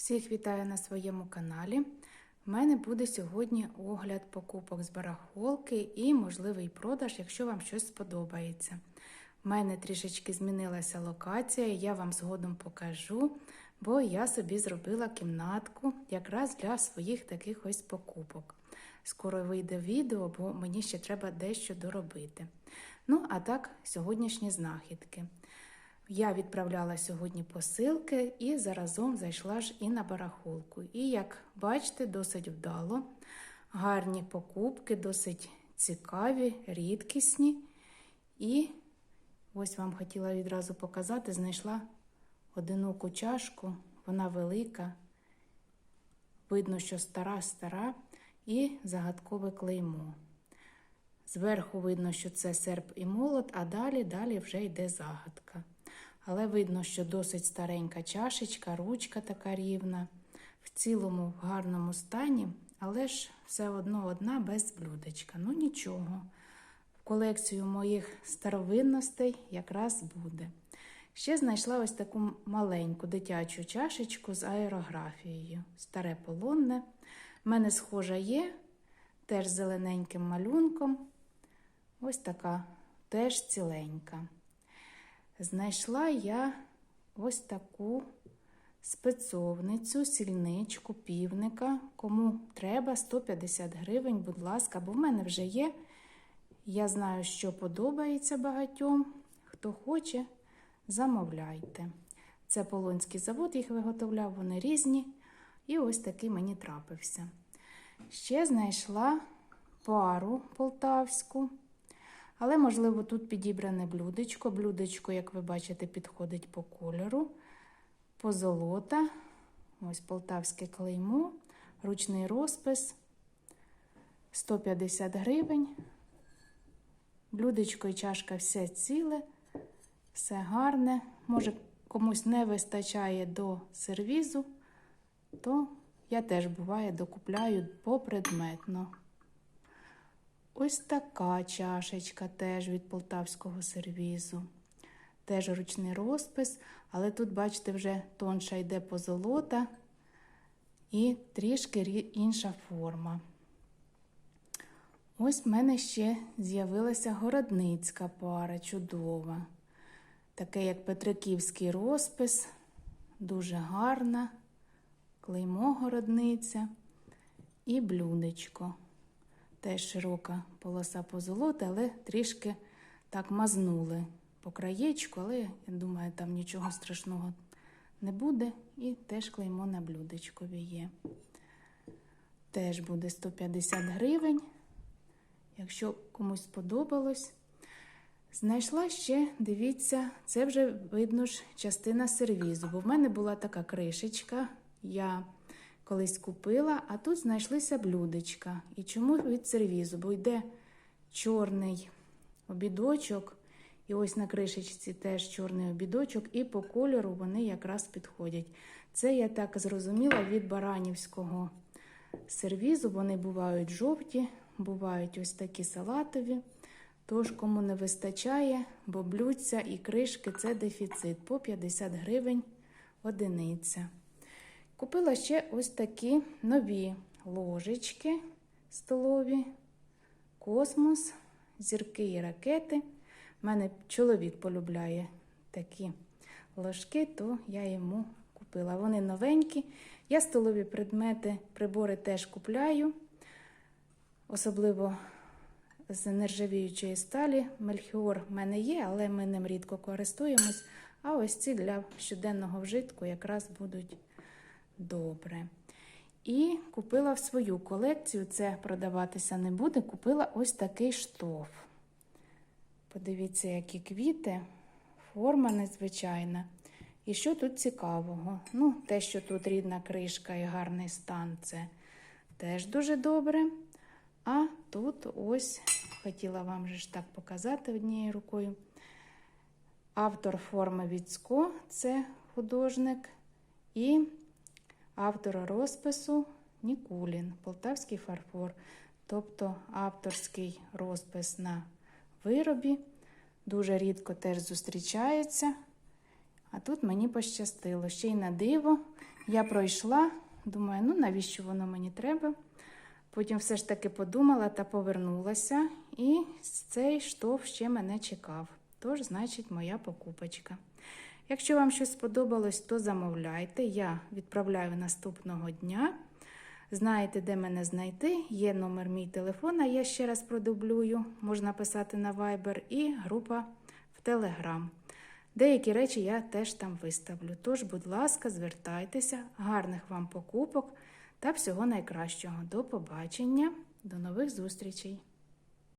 Всіх вітаю на своєму каналі. У мене буде сьогодні огляд покупок з барахолки і можливий продаж, якщо вам щось сподобається. У мене трішечки змінилася локація, я вам згодом покажу, бо я собі зробила кімнатку якраз для своїх таких ось покупок. Скоро вийде відео, бо мені ще треба дещо доробити. Ну, а так, сьогоднішні знахідки. Я відправляла сьогодні посилки і заразом зайшла ж і на барахолку. І, як бачите, досить вдало. Гарні покупки, досить цікаві, рідкісні. І ось вам хотіла відразу показати, знайшла одиноку чашку, вона велика. Видно, що стара-стара і загадкове клеймо. Зверху видно, що це серп і молот, а далі далі вже йде загадка. Але видно, що досить старенька чашечка, ручка така рівна, в цілому в гарному стані, але ж все одно одна без блюдечка. Ну нічого. В колекцію моїх старовинностей якраз буде. Ще знайшла ось таку маленьку дитячу чашечку з аерографією. Старе полонне. У мене схожа є, теж зелененьким малюнком. Ось така теж ціленька. Знайшла я ось таку спецовницю, сільничку, півника. Кому треба 150 гривень, будь ласка, бо в мене вже є. Я знаю, що подобається багатьом. Хто хоче, замовляйте. Це Полонський завод їх виготовляв, вони різні. І ось такий мені трапився. Ще знайшла пару полтавську. Але, можливо, тут підібране блюдечко. Блюдечко, як ви бачите, підходить по кольору. Позолота. Ось полтавське клеймо, ручний розпис 150 гривень. Блюдечко і чашка все ціле, все гарне. Може, комусь не вистачає до сервізу, то я теж буває докупляю попредметно. Ось така чашечка теж від полтавського сервізу. Теж ручний розпис, але тут, бачите, вже тонша йде позолота і трішки інша форма. Ось в мене ще з'явилася городницька пара, чудова. Таке, як Петриківський розпис, дуже гарна, клеймо городниця і блюдечко. Теж широка полоса позолоти, але трішки так мазнули по краєчку, але я думаю, там нічого страшного не буде. І теж клеймо на блюдечкові є. Теж буде 150 гривень. Якщо комусь сподобалось, знайшла ще, дивіться, це вже видно ж частина сервізу, бо в мене була така кришечка. Я колись купила, а тут знайшлися блюдечка. І чому від сервізу? Бо йде чорний обідочок, і ось на кришечці теж чорний обідочок, і по кольору вони якраз підходять. Це я так зрозуміла від баранівського сервізу. Вони бувають жовті, бувають ось такі салатові. Тож, кому не вистачає, бо блюдця і кришки це дефіцит по 50 гривень одиниця. Купила ще ось такі нові ложечки столові, космос, зірки і ракети. У мене чоловік полюбляє такі ложки, то я йому купила. Вони новенькі. Я столові предмети, прибори теж купляю, особливо з нержавіючої сталі. Мельхіор в мене є, але ми ним рідко користуємось. А ось ці для щоденного вжитку якраз будуть добре. І купила в свою колекцію, це продаватися не буде, купила ось такий штоф. Подивіться, які квіти, форма незвичайна. І що тут цікавого? Ну, те, що тут рідна кришка і гарний стан, це теж дуже добре. А тут ось, хотіла вам же ж так показати однією рукою. Автор форми Відсько це художник. І автора розпису Нікулін, Полтавський фарфор, тобто авторський розпис на виробі. Дуже рідко теж зустрічається. А тут мені пощастило. Ще й на диво Я пройшла, думаю, ну навіщо воно мені треба? Потім все ж таки подумала та повернулася, і цей штовх ще мене чекав. Тож, значить, моя покупочка. Якщо вам щось сподобалось, то замовляйте. Я відправляю наступного дня. Знаєте, де мене знайти. Є номер мій телефона, я ще раз продублюю. Можна писати на Viber і група в Telegram. Деякі речі я теж там виставлю. Тож, будь ласка, звертайтеся, гарних вам покупок та всього найкращого. До побачення, до нових зустрічей!